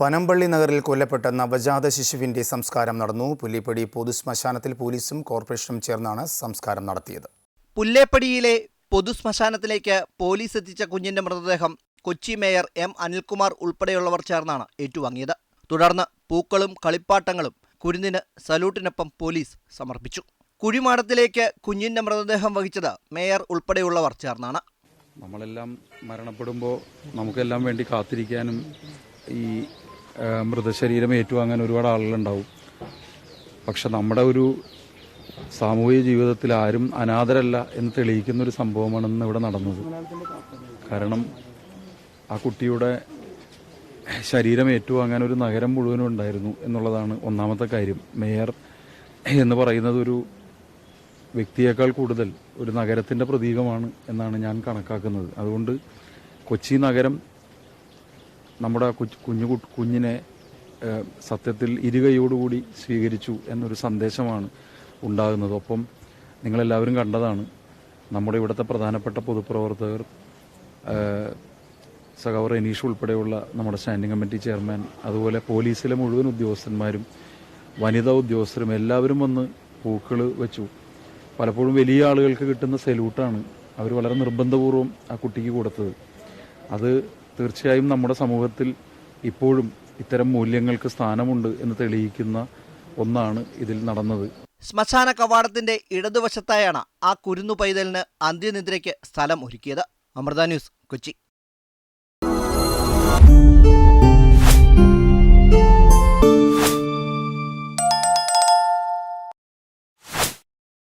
പനമ്പള്ളി നഗറിൽ കൊല്ലപ്പെട്ട നവജാത ശിശുവിന്റെ സംസ്കാരം നടന്നു. പുല്ലിപ്പടി പൊതുശ്മശാനത്തിൽ പോലീസും കോർപ്പറേഷനും ചേർന്നാണ് സംസ്കാരം നടത്തിയത്. പുല്ലേപ്പടിയിലെ പൊതുശ്മശാനത്തിലേക്ക് പോലീസ് എത്തിച്ച കുഞ്ഞിന്റെ മൃതദേഹം കൊച്ചി മേയർ എം അനിൽകുമാർ ഉൾപ്പെടെയുള്ളവർ ചേർന്നാണ് ഏറ്റുവാങ്ങിയത്. തുടർന്ന് പൂക്കളും കളിപ്പാട്ടങ്ങളും കുരുന്നിന് സല്യൂട്ടിനൊപ്പം പോലീസ് സമർപ്പിച്ചു. കുഴിമാടത്തിലേക്ക് കുഞ്ഞിന്റെ മൃതദേഹം വഹിച്ചത് മേയർ ഉൾപ്പെടെയുള്ളവർ ചേർന്നാണ്. നമ്മളെല്ലാം മരണപ്പെടുമ്പോൾ നമുക്കെല്ലാം വേണ്ടി കാത്തിരിക്കാനും ഈ മൃതശരീരം ഏറ്റുവാങ്ങാൻ ഒരുപാട് ആളുകളുണ്ടാവും. പക്ഷെ നമ്മുടെ ഒരു സാമൂഹിക ജീവിതത്തിൽ ആരും അനാഥരല്ല എന്ന് തെളിയിക്കുന്ന ഒരു സംഭവമാണ് ഇന്ന് ഇവിടെ നടന്നത്. കാരണം ആ കുട്ടിയുടെ ശരീരം ഏറ്റുവാങ്ങാൻ ഒരു നഗരം മുഴുവനും ഉണ്ടായിരുന്നു എന്നുള്ളതാണ് ഒന്നാമത്തെ കാര്യം. മേയർ എന്ന് പറയുന്നത് ഒരു വ്യക്തിയേക്കാൾ കൂടുതൽ ഒരു നഗരത്തിന്റെ പ്രതീകമാണ് എന്നാണ് ഞാൻ കണക്കാക്കുന്നത്. അതുകൊണ്ട് കൊച്ചി നഗരം നമ്മുടെ കുഞ്ഞു കുഞ്ഞിനെ സത്യത്തിൽ ഇരുകയോടുകൂടി സ്വീകരിച്ചു എന്നൊരു സന്ദേശമാണ് ഉണ്ടാകുന്നത്. ഒപ്പം നിങ്ങളെല്ലാവരും കണ്ടതാണ് നമ്മുടെ ഇവിടുത്തെ പ്രധാനപ്പെട്ട പൊതുപ്രവർത്തകർ സഖാവ് റെനീഷ് ഉൾപ്പെടെയുള്ള നമ്മുടെ സ്റ്റാൻഡിംഗ് കമ്മിറ്റി ചെയർമാൻ അതുപോലെ പോലീസിലെ മുഴുവൻ ഉദ്യോഗസ്ഥന്മാരും വനിതാ ഉദ്യോഗസ്ഥരും എല്ലാവരും വന്ന് പൂക്കൾ വെച്ചു. പലപ്പോഴും വലിയ ആളുകൾക്ക് കിട്ടുന്ന സല്യൂട്ടാണ് അവർ വളരെ നിർബന്ധപൂർവം ആ കുട്ടിക്ക് കൊടുത്തത്. അത് തീർച്ചയായും നമ്മുടെ സമൂഹത്തിൽ ഇപ്പോഴും ഇത്തരം മൂല്യങ്ങൾക്ക് സ്ഥാനമുണ്ട് എന്ന് തെളിയിക്കുന്ന ഒന്നാണ് ഇതിൽ നടന്നത്. ശ്മശാന കവാടത്തിന്റെ ഇടതുവശത്തായാണ് ആ കുരുന്നു പൈതലിന് അന്ത്യനിദ്രയ്ക്ക് സ്ഥലം ഒരുക്കിയത് അമൃത ന്യൂസ് കൊച്ചി.